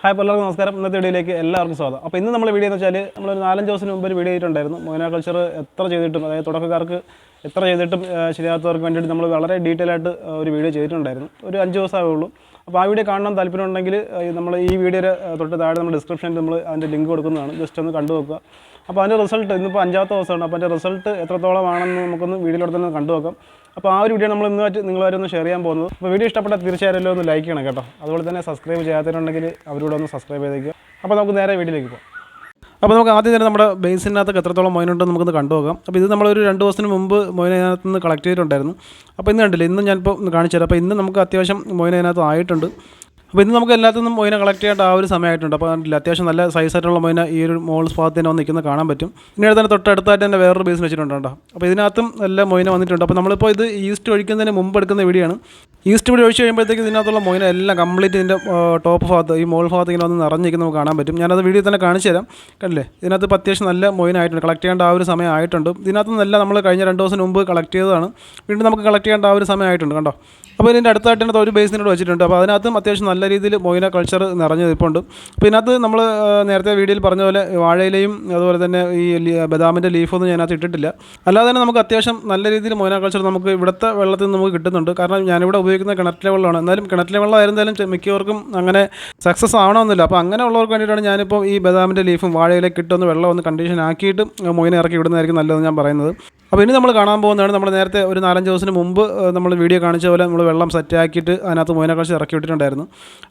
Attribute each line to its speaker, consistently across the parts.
Speaker 1: Hi എല്ലാവർക്കും നമസ്കാരം. ഇന്നത്തെ വീഡിയോയിലേക്ക് എല്ലാവർക്കും സ്വാഗതം. അപ്പോൾ ഇന്ന് നമ്മൾ വീഡിയോ എന്ന് വെച്ചാൽ നമ്മൾ ഒരു നാലഞ്ച് ദിവസത്തിന് മുമ്പ് ഒരു വീഡിയോ ചെയ്തിട്ടുണ്ടായിരുന്നു മൊയിന കൾച്ചർ എത്ര ചെയ്തിട്ടും അതായത് തുടക്കക്കാർക്ക് എത്ര ചെയ്തിട്ടും ശരിയാത്തവർക്ക് വേണ്ടിയിട്ട് നമ്മൾ വളരെ ഡീറ്റെയിൽ ആയിട്ട് ഒരു വീഡിയോ ചെയ്തിട്ടുണ്ടായിരുന്നു. ഒരു അഞ്ച് ദിവസമേ ഉള്ളൂ. അപ്പോൾ ആ വീഡിയോ കാണാൻ താല്പര്യമുണ്ടെങ്കിൽ നമ്മൾ ഈ വീഡിയോയുടെ തൊട്ട് താഴെ നമ്മൾ ഡിസ്ക്രിപ്ഷനിൽ നമ്മൾ അതിന്റെ ലിങ്ക് കൊടുക്കുന്നതാണ്. ജസ്റ്റ് ഒന്ന് കണ്ടു നോക്കുക. അപ്പോൾ അതിന്റെ റിസൾട്ട് ഇന്നിപ്പോൾ അഞ്ചാമത്തെ ദിവസമാണ്. അപ്പോൾ അതിന്റെ റിസൾട്ട് എത്രത്തോളം ആണെന്ന് നമുക്കൊന്ന് വീഡിയോയിലൂടെ തന്നെ കണ്ടു നോക്കാം. അപ്പോൾ ആ ഒരു വീഡിയോ നമ്മൾ ഇന്ന് നിങ്ങളെ ഒന്ന് ഷെയർ ചെയ്യാൻ പോകുന്നത്. അപ്പോൾ വീഡിയോ ഇഷ്ടപ്പെട്ടാൽ തീർച്ചയായും ഒന്ന് ലൈക്ക് ചെയ്യണം കേട്ടോ. അതുപോലെ തന്നെ സബ്സ്ക്രൈബ് ചെയ്യാത്തവരുണ്ടെങ്കിൽ അവരോട് ഒന്ന് സബ്സ്ക്രൈബ് ചെയ്തേക്കുക അപ്പോൾ നമുക്ക് നേരെ വീഡിയോയിലേക്ക് പോകാം. അപ്പോൾ നമുക്ക് ആദ്യം തന്നെ നമ്മുടെ ബേസിനകത്ത് എത്രത്തോളം മൊയിനുണ്ടെന്ന് നമുക്കൊന്ന് കണ്ടു നോക്കാം. അപ്പോൾ ഇത് നമ്മളൊരു രണ്ട് ദിവസത്തിന് മുമ്പ് മൊയിനകത്ത് നിന്ന് കളക്ട് ചെയ്തിട്ടുണ്ടായിരുന്നു. അപ്പോൾ ഇന്ന് കണ്ടില്ല ഇന്ന് ഞാനിപ്പോൾ കാണിച്ചു തരാം. അപ്പോൾ ഇന്ന് നമുക്ക് അത്യാവശ്യം മൊയിനകത്ത് ആയിട്ടുണ്ട്. അപ്പോൾ ഇന്ന് നമുക്ക് എല്ലാത്തിൽ നിന്നും മൊയിനെ കളക്ട് ചെയ്യേണ്ട ആ ഒരു സമയമായിട്ടുണ്ട്. അപ്പോൾ കണ്ടില്ല അത്യാവശ്യം നല്ല സൈസായിട്ടുള്ള മൊയിന ഈ ഒരു മോൾ ഭാഗത്ത് തന്നെ വന്ന് നിൽക്കുന്നത് കാണാൻ പറ്റും. ഇനി തന്നെ തൊട്ടടുത്തായിട്ട് തന്നെ വേറൊരു ബേസിന് വെച്ചിട്ടുണ്ട് അപ്പോൾ ഇതിനകത്തും നല്ല മൊയിന വന്നിട്ടുണ്ട്. അപ്പോൾ നമ്മളിപ്പോൾ ഇത് ഈസ്റ്റ് ഒഴിക്കുന്നതിന് മുമ്പ് എടുക്കുന്ന വീഡിയോയാണ്. ഈസ്റ്റ് വീട് ഒഴിച്ച് കഴിയുമ്പോഴത്തേക്ക് ഇതിനകത്തുള്ള മൊയിന എല്ലാം കംപ്ലീറ്റ് ഇതിന്റെ ടോപ്പ് ഭാഗത്ത് ഈ മോൾ ഭാഗത്ത് ഇങ്ങനെ വന്ന് നിറഞ്ഞിരിക്കുന്നത് നമുക്ക് കാണാൻ പറ്റും. ഞാനത് വീഡിയോ തന്നെ കാണിച്ചു തരാം. കണ്ടില്ലേ ഇതിനകത്ത് അത്യാവശ്യം നല്ല മൊയിനായിട്ടുണ്ട് കളക്ട് ചെയ്യേണ്ട ആ ഒരു സമയം ആയിട്ടുണ്ട്. ഇതിനകത്ത് നല്ല നമ്മൾ കഴിഞ്ഞ രണ്ട് ദിവസം മുമ്പ് കളക്ട് ചെയ്തതാണ്. വീണ്ടും നമുക്ക് കളക്ട് ചെയ്യേണ്ട ആ ഒരു സമയമായിട്ടുണ്ട് കണ്ടോ അപ്പോൾ ഇതിന്റെ അടുത്തായിട്ട് ഒരു ബേസിനോട് വെച്ചിട്ടുണ്ട്. അപ്പോൾ അതിനകത്തും അത്യാവശ്യം നല്ല രീതിയിൽ മൊയിന കൾച്ചർ നിറഞ്ഞു നിൽപ്പുണ്ട്. അപ്പോൾ ഇതിനകത്ത് നമ്മൾ നേരത്തെ വീഡിയോയിൽ പറഞ്ഞ പോലെ വാഴയിലയും അതുപോലെ തന്നെ ഈ ബദാമിന്റെ ലീഫൊന്നും ഞാനകത്ത് ഇട്ടിട്ടില്ല. അല്ലാതെ തന്നെ നമുക്ക് അത്യാവശ്യം നല്ല രീതിയിൽ മൊയിന കൾച്ചർ നമുക്ക് ഇവിടുത്തെ വെള്ളത്തിൽ നിന്ന് നമുക്ക് കിട്ടുന്നുണ്ട്. കാരണം ഞാനിവിടെ ഉപയോഗിക്കുന്ന കിണറ്റിലെ വെള്ളമാണ്. എന്നാലും കിണറ്റിലെ വെള്ളം ആയിരുന്നാലും മിക്കവർക്കും അങ്ങനെ സക്സസ് ആവണമെന്നില്ല. അപ്പോൾ അങ്ങനെ ഉള്ളവർക്ക് വേണ്ടിയിട്ടാണ് ഞാനിപ്പോൾ ഈ ബദാമിന്റെ ലീഫും വാഴയിലേക്ക് ഇട്ടൊന്ന് വെള്ളം ഒന്ന് കണ്ടീഷൻ ആക്കിയിട്ട് മൊയിന ഇറക്കി വിടുന്നതായിരിക്കും നല്ലതെന്ന് ഞാൻ പറയുന്നത്. അപ്പോൾ ഇനി നമ്മൾ കാണാൻ പോകുന്നതാണ് നമ്മൾ നേരത്തെ ഒരു നാലഞ്ച് ദിവസത്തിന് മുമ്പ് നമ്മൾ വീഡിയോ കാണിച്ച പോലെ നമ്മൾ വെള്ളം സെറ്റാക്കിയിട്ട് അതിനകത്ത് മൊയിനെ കളിച്ച് ഇറക്കി വിട്ടിട്ടുണ്ടായിരുന്നു.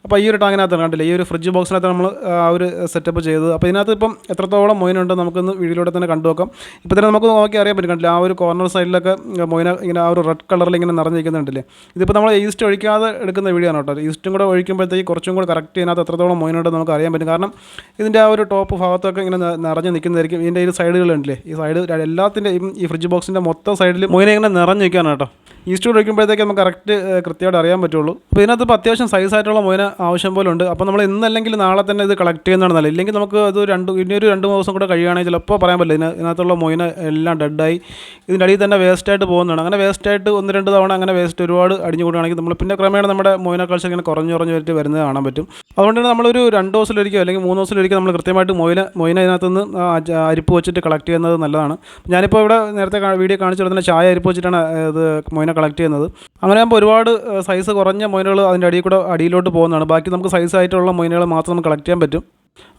Speaker 1: അപ്പോൾ ഈ ഒരു ടാങ്ങിനകത്ത് കണ്ടില്ല ഈ ഒരു ഫ്രിഡ്ജ് ബോക്സിനകത്ത് നമ്മൾ ആ ഒരു സെറ്റപ്പ് ചെയ്തത്. അപ്പോൾ ഇതിനകത്ത് ഇപ്പം എത്രത്തോളം മൊയിനുണ്ട് നമുക്കൊന്ന് വീഡിയോയിലൂടെ തന്നെ കണ്ടു നോക്കാം. ഇപ്പോൾ തന്നെ നമുക്ക് നോക്കി അറിയാൻ പറ്റും കണ്ടില്ല ആ ഒരു കോർണർ സൈഡിലൊക്കെ മൊയിന ഇങ്ങനെ ആ ഒരു റെഡ് കളറിൽ ഇങ്ങനെ നിറഞ്ഞിരിക്കുന്നുണ്ടല്ലേ. ഇതിപ്പോൾ നമ്മൾ ഈസ്റ്റ് ഒഴിക്കാതെ എടുക്കുന്ന വീഡിയോ ആണ് കേട്ടോ. ഈസ്റ്റും കൂടെ ഒഴിക്കുമ്പോഴത്തേക്ക് കുറച്ചും കൂടെ കറക്റ്റ് ഇതിനകത്ത് എത്രത്തോളം മൊയിനുണ്ടെന്ന് നമുക്ക് അറിയാൻ പറ്റും. കാരണം ഇതിന്റെ ആ ഒരു ടോപ്പ് ഭാഗത്തൊക്കെ ഇങ്ങനെ നിറഞ്ഞു നിൽക്കുന്നതായിരിക്കും. ഇതിന്റെ ഈ സൈഡുകളുണ്ടല്ലേ ഈ സൈഡ് എല്ലാത്തിന്റെയും ഈ ഫ്രിഡ്ജ് ബോക്സിന്റെ മൊത്തം സൈഡിൽ മൊയിനെ ഇങ്ങനെ നിറഞ്ഞു നിൽക്കാനാണ് കേട്ടോ. ഈ കൂടെ ഒഴിക്കുമ്പോഴത്തേക്ക് നമുക്ക് കറക്റ്റ് കൃത്യമായിട്ട് അറിയാൻ പറ്റുള്ളൂ. അപ്പോൾ ഇതിനകത്ത് ഇപ്പോൾ അത്യാവശ്യം സൈസ് ആയിട്ടുള്ള മൊയിന ആവശ്യം പോലെ ഉണ്ട്. അപ്പോൾ നമ്മൾ ഇന്നല്ലെങ്കിൽ നാളെ തന്നെ ഇത് കളക്ട് ചെയ്യുന്നതാണ് നല്ലത്. ഇല്ലെങ്കിൽ നമുക്ക് അത് രണ്ട് ഇനിയൊരു രണ്ട് ദിവസം കൂടെ കഴിയുകയാണെങ്കിൽ ചിലപ്പോൾ പറയാൻ പറ്റില്ല. ഇതിന് ഇതിനകത്തുള്ള മൊയിന എല്ലാം ഡെഡായി ഇതിന്റെ അടിയിൽ തന്നെ വേസ്റ്റായിട്ട് പോകുന്നതാണ്. അങ്ങനെ വേസ്റ്റായിട്ട് ഒന്ന് രണ്ട് തവണ അങ്ങനെ വേസ്റ്റ് ഒരുപാട് അടിഞ്ഞു കൂടുകയാണെങ്കിൽ നമ്മൾ പിന്നെ ക്രമേണ നമ്മുടെ മൊയിന കൾച്ചർ ഇങ്ങനെ കുറഞ്ഞു കുറഞ്ഞു വരിട്ട് വരുന്നത് കാണാൻ പറ്റും. അതുകൊണ്ട് തന്നെ നമ്മളൊരു രണ്ട് ദിവസത്തിലൊരിക്കോ അല്ലെങ്കിൽ മൂന്ന് ദിവസത്തിലൊരിക്കൽ നമ്മൾ കൃത്യമായിട്ട് മൊയിന മൊയിന ഇതിനകത്തുനിന്ന് അരിപ്പ് വെച്ചിട്ട് കളക്ട് ചെയ്യുന്നത് നല്ലതാണ്. ഞാനിപ്പോൾ ഇവിടെ നേരത്തെ കാ- വീഡിയോ കാണിച്ചു കൊടുക്കുന്ന ചായ അരിപ്പ് വെച്ചിട്ടാണ് ഇത് മൊയിനെ കളക്ട് ചെയ്യുന്നത്. അങ്ങനെ ആകുമ്പോൾ ഒരുപാട് സൈസ് കുറഞ്ഞ മൊയിനുകൾ അതിന്റെ അടിയിൽ കൂടെ അടിയിലോട്ട് പോകുന്നതാണ്. ബാക്കി നമുക്ക് സൈസ് ആയിട്ടുള്ള മൊയിനുകൾ മാത്രം നമുക്ക് കളക്ട് ചെയ്യാൻ പറ്റും.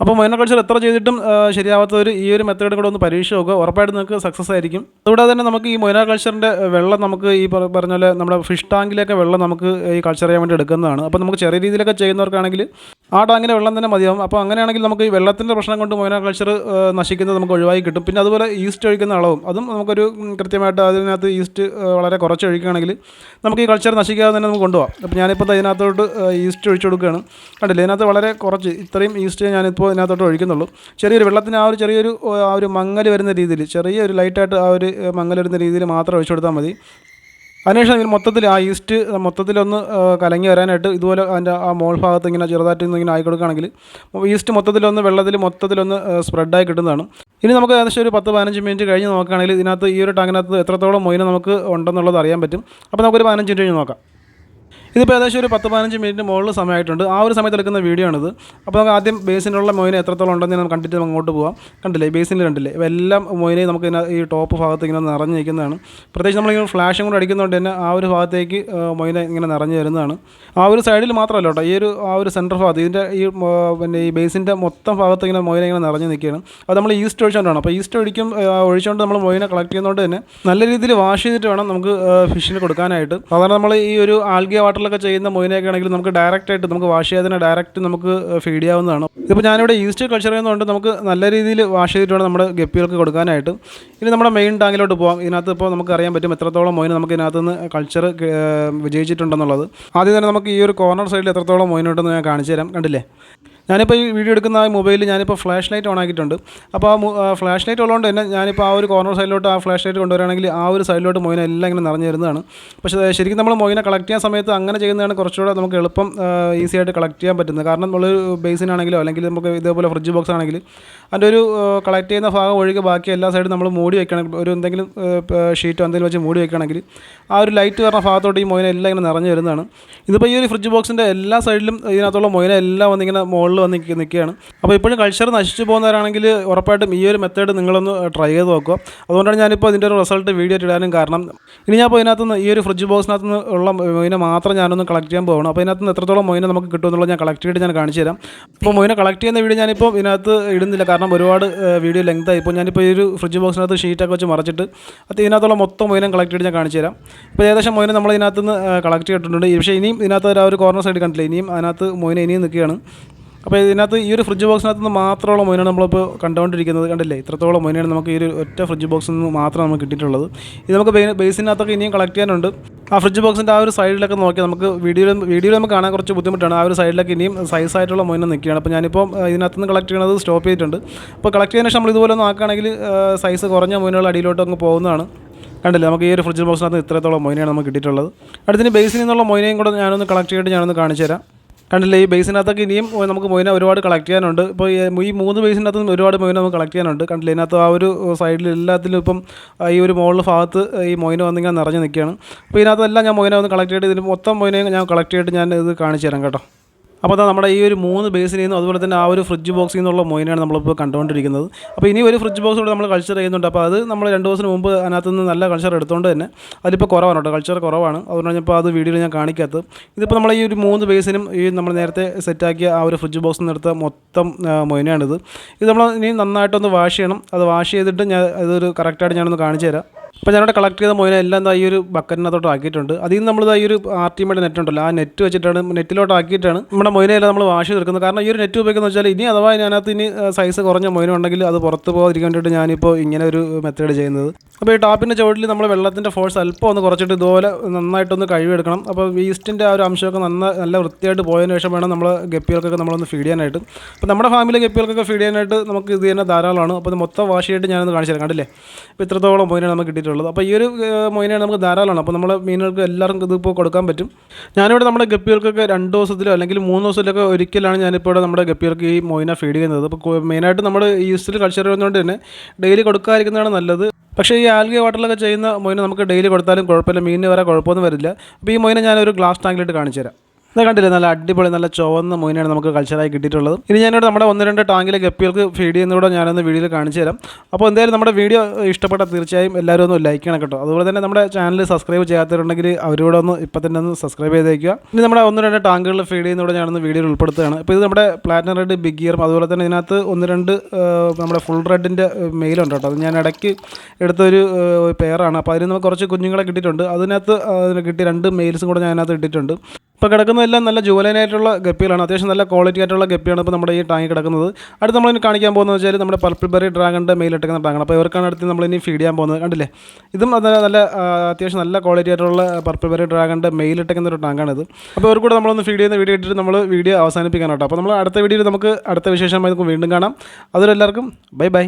Speaker 1: അപ്പോൾ മൊയിന കൾച്ചർ എത്ര ചെയ്തിട്ടും ശരിയാവാത്തവർ ഈ ഒരു മെത്തേഡ് കൂടെ ഒന്ന് പരീക്ഷ നോക്കുക. ഉറപ്പായിട്ടും നിങ്ങൾക്ക് സക്സസ് ആയിരിക്കും. അതുകൂടാതെ തന്നെ നമുക്ക് ഈ മൊയിന കൾച്ചറിന്റെ വെള്ളം നമുക്ക് ഈ പറ- പറഞ്ഞ പോലെ നമ്മുടെ ഫിഷ് ടാങ്കിലൊക്കെ വെള്ളം നമുക്ക് ഈ കൾച്ചർ ചെയ്യാൻ വേണ്ടി എടുക്കുന്നതാണ്. അപ്പോൾ നമുക്ക് ചെറിയ രീതിയിലൊക്കെ ചെയ്യുന്നവർക്കാണെങ്കിൽ ആ ടാങ്കിലെ വെള്ളം തന്നെ മതിയാവും. അപ്പോൾ അങ്ങനെയാണെങ്കിൽ നമുക്ക് ഈ വെള്ളത്തിന്റെ പ്രശ്നം കൊണ്ട് മൊയിന കൾച്ചർ നശിക്കുന്നത് നമുക്ക് ഒഴിവായി കിട്ടും. പിന്നെ അതുപോലെ ഈസ്റ്റ് ഒഴിക്കുന്ന അളവും അതും നമുക്കൊരു കൃത്യമായിട്ട് അതിനകത്ത് ഈസ്റ്റ് വളരെ കുറച്ച് ഒഴിക്കുകയാണെങ്കിൽ നമുക്ക് ഈ കൾച്ചർ നശിക്കാതെ തന്നെ നമുക്ക് കൊണ്ടുപോകാം. അപ്പോൾ ഞാനിപ്പോൾ അതിനകത്തോട്ട് ഈസ്റ്റ് ഒഴിച്ചു കൊടുക്കുകയാണ്. കണ്ടില്ലേ? ഇതിനകത്ത് വളരെ കുറച്ച് ഇത്രയും ഈസ്റ്റ് ഞാനിപ്പോൾ ഇതിനകത്തോട്ട് ഒഴിക്കുന്നുള്ളൂ. ചെറിയൊരു വെള്ളത്തിന് ആ ഒരു ചെറിയൊരു ആ ഒരു മങ്ങൽ വരുന്ന രീതിയിൽ ചെറിയൊരു ലൈറ്റായിട്ട് ആ ഒരു മങ്ങൽ വരുന്ന രീതിയിൽ മാത്രം ഒഴിച്ചു കൊടുത്താൽ മതി. അതിനുശേഷം ഇതിന് മൊത്തത്തിൽ ആ ഈസ്റ്റ് മൊത്തത്തിലൊന്ന് കലങ്ങി വരാനായിട്ട് ഇതുപോലെ അതിന്റെ ആ മോൾ ഭാഗത്ത് ഇങ്ങനെ ചെറുതായിട്ട് ഇങ്ങനെ ആയി കൊടുക്കുകയാണെങ്കിൽ ഈസ്റ്റ് മൊത്തത്തിലൊന്ന് വെള്ളത്തിൽ മൊത്തത്തിലൊന്ന് സ്പ്രെഡായി കിട്ടുന്നതാണ്. ഇനി നമുക്ക് ഏകദേശം ഒരു പത്ത് പതിനഞ്ച് മിനിറ്റ് കഴിഞ്ഞ് നോക്കുകയാണെങ്കിൽ ഇതിനകത്ത് ഈ ഒരു ടാങ്കിനകത്ത് എത്രത്തോളം മൊയിന നമുക്ക് ഉണ്ടെന്നുള്ളത് അറിയാൻ പറ്റും. അപ്പോൾ നമുക്കൊരു പതിനഞ്ച് മിനിറ്റ് കഴിഞ്ഞ് നോക്കാം. ഇതിപ്പോൾ ഏകദേശം ഒരു പത്ത് പതിനഞ്ച് മിനിറ്റ് മുകളിൽ സമയമായിട്ടുണ്ട്. ആ ഒരു സമയത്ത് എടുക്കുന്ന വീഡിയോ ആണിത്. അപ്പോൾ നമുക്ക് ആദ്യം ബേസിനുള്ള മൊയിനെ എത്രത്തോളം ഉണ്ടെന്ന് നമുക്ക് കണ്ടിട്ട് അങ്ങോട്ട് പോകാം കണ്ടില്ലേ? ബേസിനിൽ കണ്ടില്ലേ? ഇവ എല്ലാം മൊയിനെ നമുക്ക് ഈ ടോപ്പ് ഭാഗത്ത് ഇങ്ങനെ നിറഞ്ഞ് നിൽക്കുന്നതാണ്. പ്രത്യേകിച്ച് നമ്മളിങ്ങനെ ഫ്ലാഷും കൂടെ അടിക്കുന്നതുകൊണ്ട് തന്നെ ആ ഒരു ഭാഗത്തേക്ക് മൊയിനെ ഇങ്ങനെ നിറഞ്ഞ് വരുന്നതാണ്. ആ ഒരു സൈഡിൽ മാത്രമല്ല കേട്ടോ. ഈ ഒരു ആ ഒരു സെന്റർ ഭാഗത്ത് ഇതിന്റെ ഈ പിന്നെ ഈ ബേസിന്റെ മൊത്തം ഭാഗത്ത് ഇങ്ങനെ മൊയിന ഇങ്ങനെ നിറഞ്ഞ് നിൽക്കുകയാണ്. അത് നമ്മൾ ഈസ്റ്റ് ഒഴിച്ചുകൊണ്ടാണ്. അപ്പോൾ ഈസ്റ്റ് ഒഴിക്കും ഒഴിച്ചുകൊണ്ട് നമ്മൾ മൊയിനെ കളക്ട് ചെയ്യുന്നതുകൊണ്ട് തന്നെ നല്ല രീതിയിൽ വാഷ് ചെയ്തിട്ട് വേണം നമുക്ക് ഫിഷിന് കൊടുക്കാനായിട്ട്. സാധാരണ നമ്മൾ ഈ ഒരു ആൽഗിയ വാട്ടറിലൊക്കെ ചെയ്യുന്ന മൊയിനൊക്കെ ആണെങ്കിൽ നമുക്ക് ഡയറക്റ്റ് ആയിട്ട് നമുക്ക് വാഷ് ചെയ്യാതെ ഡയറക്റ്റ് നമുക്ക് ഫീഡ് ചെയ്യാവുന്നതാണ്. ഇപ്പോൾ ഞാനിവിടെ ഈസ്റ്റ് കൾച്ചർ ചെയ്യുന്നതുകൊണ്ട് നമുക്ക് നല്ല രീതിയിൽ വാഷ് ചെയ്തിട്ട് നമ്മുടെ ഗപ്പികൾക്ക് കൊടുക്കാനായിട്ട്. ഇനി നമ്മുടെ മെയിൻ ടാങ്കിലോട്ട് പോകാം ഇതിനകത്ത് ഇപ്പോൾ നമുക്ക് അറിയാൻ പറ്റും എത്രത്തോളം മൊയിന് നമുക്ക് ഇതിനകത്ത് നിന്ന് കൾച്ചർ വിജയിച്ചിട്ടുണ്ടെന്നുള്ളത്. ആദ്യം തന്നെ നമുക്ക് ഈ ഒരു കോർണർ സൈഡിൽ എത്രത്തോളം മൊയിനുണ്ടെന്ന് ഞാൻ കാണിച്ചു തരാം. കണ്ടില്ലേ? ഞാനിപ്പോൾ ഈ വീഡിയോ എടുക്കുന്ന ആ മൊബൈലിൽ ഞാനിപ്പോൾ ഫ്ലാഷ് ലൈറ്റ് ഓൺ ആക്കിയിട്ടുണ്ട്. അപ്പോൾ ആ ഫ്ലാഷ് ലൈറ്റ് ഉള്ളതുകൊണ്ട് തന്നെ ഞാനിപ്പോൾ ആ ഒരു കോർണർ സൈഡിലോട്ട് ആ ഫ്ലാഷ് ലൈറ്റ് കൊണ്ടുവരാണെങ്കിൽ ആ ഒരു സൈഡിലോട്ട് മൊയിന എല്ലാം ഇങ്ങനെ നിറഞ്ഞു വരുന്നതാണ് പക്ഷേ ശരിക്കും നമ്മൾ മൊയിനെ കളക്ട് ചെയ്യാൻ സമയത്ത് അങ്ങനെ ചെയ്യുന്നതാണ് കുറച്ചുകൂടെ നമുക്ക് എളുപ്പം ഈസി ആയിട്ട് കളക്ട് ചെയ്യാൻ പറ്റുന്നത്. കാരണം നമ്മൾ ബേസിനാണെങ്കിലോ അല്ലെങ്കിൽ നമുക്ക് ഇതേപോലെ ഫ്രിഡ്ജ് ബോക്സ് ആണെങ്കിൽ അതിന്റെ ഒരു കളക്ട് ചെയ്യുന്ന ഭാഗം ഒഴികെ ബാക്കി എല്ലാ സൈഡും നമ്മൾ മൂടി വെക്കണം ഒരു എന്തെങ്കിലും ഷീറ്റോ എന്തെങ്കിലും വെച്ച് മൂടി വെക്കുകയാണെങ്കിൽ ആ ഒരു ലൈറ്റ് വരുന്ന ഭാഗത്തോട്ട് ഈ മൊയിന എല്ലാം ഇങ്ങനെ നിറഞ്ഞു വരുന്നതാണ് ഇതിപ്പോൾ ഈ ഒരു ഫ്രിഡ്ജ് ബോക്സിന്റെ എല്ലാ സൈഡിലും ഇതിനകത്തുള്ള മൊയിന എല്ലാം വന്നിങ്ങനെ മുകളിൽ മുകളിൽ വന്ന് നിൽക്കുകയാണ്. അപ്പോൾ ഇപ്പോഴും കൾച്ചർ നശിച്ചു പോകുന്നവരാണെങ്കിൽ ഉറപ്പായിട്ടും ഈ ഒരു മെത്തേഡ് നിങ്ങളൊന്ന് ട്രൈ ചെയ്ത് നോക്കുക. അതുകൊണ്ടാണ് ഞാനിപ്പോൾ ഇതിന്റെ ഒരു റിസൾട്ട് വീഡിയോ ഇടാനും കാരണം ഇനി ഞാൻ ഇപ്പോൾ ഇതിനകത്ത് ഈ ഒരു ഫ്രിഡ്ജ് ബോക്സിനകത്ത് നിന്ന് ഉള്ള മൊയിനെ മാത്രം ഞാനൊന്ന് കളക്ട് ചെയ്യാൻ പോകണം അപ്പോൾ ഇതിനകത്ത് നിന്ന് എത്രത്തോളം മൊയിനെ നമുക്ക് കിട്ടുമെന്നുള്ളത് ഞാൻ കളക്ട് ചെയ്തിട്ട് ഞാൻ കാണിച്ചു തരാം. അപ്പോൾ മൊയിനെ കളക്ട് ചെയ്യുന്ന വീഡിയോ ഞാനിപ്പോൾ ഇതിനകത്ത് ഇടുന്നില്ല. കാരണം ഒരുപാട് വീഡിയോ ലെങ്ത് ആയി. ഇപ്പോൾ ഞാനിപ്പോൾ ഈ ഒരു ഫ്രിഡ്ജ് ബോക്സിനകത്ത് ഷീറ്റൊക്കെ വെച്ച് മറച്ചിട്ട് അത് ഇതിനകത്തുള്ള മൊത്തം മൊയിനും കളക്ട് ചെയ്ത് ഞാൻ കാണിച്ചു തരാം. ഇപ്പോൾ ഏകദേശം മൊയിനെ നമ്മൾ ഇതിനകത്ത് നിന്ന് കളക്ട് ചെയ്തിട്ടുണ്ട്. പക്ഷേ ഇനിയും ഇതിനകത്ത് ആ ഒരു കോർണർ സൈഡ് കണ്ടില്ല? ഇനിയും അതിനകത്ത് മൊയിനെ ഇനിയും നിൽക്കുകയാണ്. അപ്പോൾ ഇതിനകത്ത് ഈ ഒരു ഫ്രിഡ്ജ് ബോക്സിനകത്ത് നിന്ന് മാത്രമുള്ള മൊയിനാണ് നമ്മളിപ്പോൾ കണ്ടുകൊണ്ടിരിക്കുന്നത്. കണ്ടില്ലേ? ഇത്രത്തോളം മൊയിനാണ് നമുക്ക് ഈ ഒരു ഒറ്റ ഫ്രിഡ്ജ് ബോക്സിൽ നിന്ന് മാത്രം നമുക്ക് കിട്ടിയിട്ടുള്ളത്. ഇത് നമുക്ക് ബേസിനകത്തൊക്കെ ഇനിയും കളക്ട് ചെയ്യാനുണ്ട്. ആ ഫ്രിഡ്ജ് ബോക്സിന്റെ ആ ഒരു സൈഡിലൊക്കെ നോക്കിയാൽ നമുക്ക് വീഡിയോയിൽ വീഡിയോയിൽ നമുക്ക് കാണാൻ കുറച്ച് ബുദ്ധിമുട്ടാണ്. ആ ഒരു സൈഡിലൊക്കെ ഇനിയും സൈസ് ആയിട്ടുള്ള മൊയിനെ നിൽക്കുകയാണ്. അപ്പോൾ ഞാനിപ്പോൾ ഇതിനകത്ത് നിന്ന് കളക്ട് ചെയ്യണത് സ്റ്റോപ്പ് ചെയ്തിട്ടുണ്ട്. അപ്പോൾ കളക്ട് ചെയ്യുന്ന ശേഷം നമ്മൾ ഇതുപോലെ ഒന്ന് ആക്കുകയാണെങ്കിൽ സൈസ് കുറഞ്ഞ മൊയിനുകൾ അടിയിലോട്ട് അങ്ങ് പോകുന്നതാണ്. കണ്ടില്ല? നമുക്ക് ഈ ഒരു ഫ്രിഡ്ജ് ബോക്സിനകത്ത് ഇത്രത്തോളം മൊയിനാണ് നമുക്ക് കിട്ടിയിട്ടുള്ളത്. അടുത്തിന് ബേസിൽ നിന്നുള്ള മൊയിനെയും കൂടെ ഞാനൊന്ന് കളക്ട് ചെയ്തിട്ട് ഞാനൊന്ന് കാണിച്ചു തരാം. കണ്ടില്ലേ ഈ ബേസിനകത്തൊക്കെ ഇനിയും നമുക്ക് മൊയിന ഒരുപാട് കളക്ട് ചെയ്യാനുണ്ട്. ഇപ്പോൾ ഈ മൂന്ന് ബേസിനകത്ത് നിന്ന് ഒരുപാട് മൊയിന നമുക്ക് കളക്ട് ചെയ്യാനുണ്ട്. കണ്ടില്ലേ ഇതിനകത്ത് ആ ഒരു സൈഡിൽ എല്ലാത്തിലും ഇപ്പം ഈ ഒരു മുകളിൽ ഭാഗത്ത് ഈ മൊയിന വന്നിങ്ങനെ നിറഞ്ഞു നിൽക്കുകയാണ്. അപ്പോൾ ഇതിനകത്തെല്ലാം ഞാൻ മൊയിന ഒന്ന് കളക്ട് ചെയ്തിട്ട് ഇതിന് മൊത്തം മൊയിനെ ഞാൻ കളക്ട് ചെയ്തിട്ട് ഞാൻ ഇത് കാണിച്ചു തരാം കേട്ടോ. അപ്പോൾ അതാ നമ്മുടെ ഈ ഒരു മൂന്ന് ബേസിൽ നിന്നും അതുപോലെ തന്നെ ആ ഒരു ഫ്രിഡ്ജ് ബോക്സിൽ നിന്നുള്ള മൊയിനാണ് നമ്മളിപ്പോൾ കണ്ടുകൊണ്ടിരിക്കുന്നത്. അപ്പോൾ ഇനി ഒരു ഫ്രിഡ്ജ് ബോക്സ് കൂടെ നമ്മൾ കൾച്ചർ ചെയ്യുന്നുണ്ട്. അപ്പോൾ അത് നമ്മൾ രണ്ട് ദിവസം മുമ്പ് അതിനകത്ത് നിന്ന് നല്ല കൾച്ചർ എടുത്തുകൊണ്ട് തന്നെ അതിലിപ്പോൾ കുറവാണ് കേട്ടോ. കൾച്ചർ കുറവാണ്. അതുകൊണ്ട് ഞാൻ ഇപ്പോൾ അത് വീഡിയോയിൽ ഞാൻ കാണിക്കാത്തത്. ഇതിപ്പോൾ നമ്മൾ ഈ ഒരു മൂന്ന് ബേസിനും ഈ നമ്മൾ നേരത്തെ സെറ്റാക്കിയ ആ ഒരു ഫ്രിഡ്ജ് ബോക്സിൽ നിന്ന് എടുത്ത മൊത്തം മൊയിനാണിത്. ഇത് നമ്മൾ ഇനി നന്നായിട്ടൊന്ന് വാഷ് ചെയ്യണം. അത് വാഷ് ചെയ്തിട്ട് ഞാൻ ഇതൊരു കറക്റ്റായിട്ട് ഞാനൊന്ന് കാണിച്ചു തരാം അപ്പോൾ ഞാനിവിടെ കളക്ട് ചെയ്ത മൊയിനെ എല്ലാം ഈ ഒരു ബക്കറ്റിനകത്തോട്ട് ആക്കിയിട്ടുണ്ട്. അതിൽ നിന്ന് നമ്മൾ ഈ ഒരു ആർ ടി നെറ്റ് ഉണ്ടല്ലോ ആ നെറ്റ് വെച്ചിട്ടാണ് നെറ്റിലോട്ട് ആക്കിയിട്ടാണ് നമ്മുടെ മൊയിനെല്ലാം നമ്മൾ വാഷ് തീർക്കുന്നത് കാരണം ഈ ഒരു നെറ്റ് ഉപയോഗിക്കുന്നത് വെച്ചാൽ ഇനി അഥവാ ഇതിനകത്ത് ഇനി സൈസ് കുറഞ്ഞ മൊയിന ഉണ്ടെങ്കിൽ അത് പുറത്ത് പോകാതിരിക്കാൻ വേണ്ടിയിട്ട് ഞാനിപ്പോൾ ഇങ്ങനെ ഒരു മെത്തേഡ് ചെയ്യുന്നത്. അപ്പോൾ ഈ ടാപ്പിന്റെ ചുവട്ടിൽ നമ്മൾ വെള്ളത്തിന്റെ ഫോഴ്സ് അല്പം ഒന്ന് കുറച്ചിട്ട് ഇതുപോലെ നന്നായിട്ടൊന്ന് കഴുകിയെടുക്കണം. അപ്പോൾ വേസ്റ്റിന്റെ ആ ഒരു അംശമൊക്കെ നന്ന നല്ല വൃത്തിയായിട്ട് പോയതിന് ശേഷം വേണം നമ്മൾ ഗപ്പികൾക്കൊക്കെ നമ്മളൊന്ന് ഫീഡ് ചെയ്യാനായിട്ട്. അപ്പോൾ നമ്മുടെ ഫാമിലി ഗപ്പികൾക്കൊക്കെ ഫീഡ് ചെയ്യാനായിട്ട് നമുക്ക് ഇത് തന്നെ ധാരാളമാണ്. അപ്പോൾ മൊത്തം വാഷ് ചെയ്തിട്ട് ഞാനൊന്ന് കാണിച്ചു തരാം കണ്ടില്ലേ? അപ്പോൾ ഇത്രത്തോളം മൊയിനാണ് നമുക്ക് കിട്ടിയിട്ടുള്ളത് അപ്പോൾ ഈ ഒരു മൊയിനാണ് നമുക്ക് ധാരാളമാണ്. അപ്പോൾ നമ്മളെ മീനുകൾക്ക് എല്ലാവർക്കും ഇതിപ്പോൾ കൊടുക്കാൻ പറ്റും. ഞാനിവിടെ നമ്മുടെ ഗപ്പികൾക്കൊക്കെ രണ്ട് ദിവസത്തിലോ അല്ലെങ്കിൽ മൂന്ന് ദിവസത്തിലൊക്കെ ഒരിക്കലാണ് ഞാനിപ്പോൾ ഇവിടെ നമ്മുടെ ഗപ്പികൾക്ക് ഈ മൊയിന ഫീഡ് ചെയ്യുന്നത്. അപ്പോൾ മെയിനായിട്ട് നമ്മൾ ഈസ്റ്റിൽ കൾച്ചർ ചെയ്യുന്നതുകൊണ്ട് തന്നെ ഡെയിലി കൊടുക്കാതിരിക്കുന്നതാണ് നല്ലത്. പക്ഷേ ഈ ആൽഗെ വാട്ടറിലൊക്കെ ചെയ്യുന്ന മൊയിന നമുക്ക് ഡെയിലി കൊടുത്താലും കുഴപ്പമില്ല. മീനിന് വരെ കുഴപ്പമൊന്നും വരില്ല. അപ്പോൾ ഈ മൊയിന ഞാനൊരു ഗ്ലാസ് ടാങ്കിലിട്ട് കാണിച്ചു തരാം ഇത് കണ്ടില്ലേ നല്ല അടിപൊളി നല്ല ചുവന്ന മൊയിനാണ് നമുക്ക് കൾച്ചറായി കിട്ടിയിട്ടുള്ളത്. ഇനി ഞാനിവിടെ നമ്മുടെ ഒന്ന് രണ്ട് ടാങ്കിലെ ഗപ്പികൾക്ക് ഫീഡ് ചെയ്യുന്നതോടെ ഞാനൊന്ന് വീഡിയോയിൽ കാണിച്ചു തരാം. അപ്പോൾ എന്തായാലും നമ്മുടെ വീഡിയോ ഇഷ്ടപ്പെട്ടാൽ തീർച്ചയായും എല്ലാവരും ഒന്ന് ലൈക്ക് ചെയ്യണം കേട്ടോ. അതുപോലെ തന്നെ നമ്മുടെ ചാനൽ സബ്സ്ക്രൈബ് ചെയ്യാത്തവരുണ്ടെങ്കിൽ അവരോട് ഒന്ന് ഇപ്പം തന്നെ ഒന്ന് സബ്സ്ക്രൈബ് ചെയ്തേക്കുക. ഇനി നമ്മുടെ ഒന്ന് രണ്ട് ടാങ്കുകളിൽ ഫീഡ് ചെയ്യുന്നതോടെ ഞാനൊന്ന് വീഡിയോയിൽ ഉൾപ്പെടുത്തുകയാണ്. അപ്പോൾ ഇത് നമ്മുടെ പ്ലാറ്റിനം റെഡ് ബിഗ് ഇയറും അതുപോലെ തന്നെ ഇതിനകത്ത് ഒന്ന് രണ്ട് നമ്മുടെ ഫുൾ റെഡിന്റെ മെയിലുണ്ട് കേട്ടോ. അത് ഞാൻ ഇടയ്ക്ക് എടുത്തൊരു പെയറാണ് അപ്പോൾ അതിന് നമുക്ക് കുറച്ച് കുഞ്ഞുങ്ങളെ കിട്ടിയിട്ടുണ്ട്. അതിനകത്ത് കിട്ടിയ രണ്ട് മെയിൽസും കൂടെ ഞാൻ അതിനകത്ത് ഇട്ടിട്ടുണ്ട്. ഇപ്പോൾ കിടക്കുന്നതെല്ലാം നല്ല ജൂലൈനായിട്ടുള്ള ഗപ്പികളാണ്. അത്യാവശ്യം നല്ല ക്വാളിറ്റി ആയിട്ടുള്ള ഗപ്പിയാണ് ഇപ്പോൾ നമ്മുടെ ഈ ടാങ്ങി കിടക്കുന്നത്. അടുത്ത് നമ്മളിനി കാണിക്കാൻ പോകുന്നത് വെച്ചാൽ നമ്മുടെ പർപ്പിൾ ബെറി ഡ്രാഗണിന്റെ മെയിലിട്ടിരിക്കുന്ന ടാങ്കാണ് അപ്പോൾ ഇവർക്കാണ് അടുത്ത് നമ്മളിനി ഫീഡ് ചെയ്യാൻ പോകുന്നത്. കണ്ടില്ലേ? ഇതും അത് നല്ല അത്യാവശ്യം നല്ല ക്വാളിറ്റി ആയിട്ടുള്ള പർപ്പിൾ ബെറി ഡ്രാഗണിന്റെ മെയിലിട്ടിരിക്കുന്ന ഒരു ടാങ്കാണിത്. അപ്പോൾ ഇവർക്കൂടെ നമ്മളൊന്ന് ഫീഡ് ചെയ്യുന്ന വീഡിയോ ഇട്ടിട്ട് നമ്മൾ വീഡിയോ അവസാനിപ്പിക്കാനാട്ടോ. അപ്പോൾ നമ്മൾ അടുത്ത വീഡിയോയിൽ നമുക്ക് അടുത്ത വിശേഷമായി നമുക്ക് വീണ്ടും കാണാം. അതിലെല്ലാവർക്കും ബൈ ബൈ.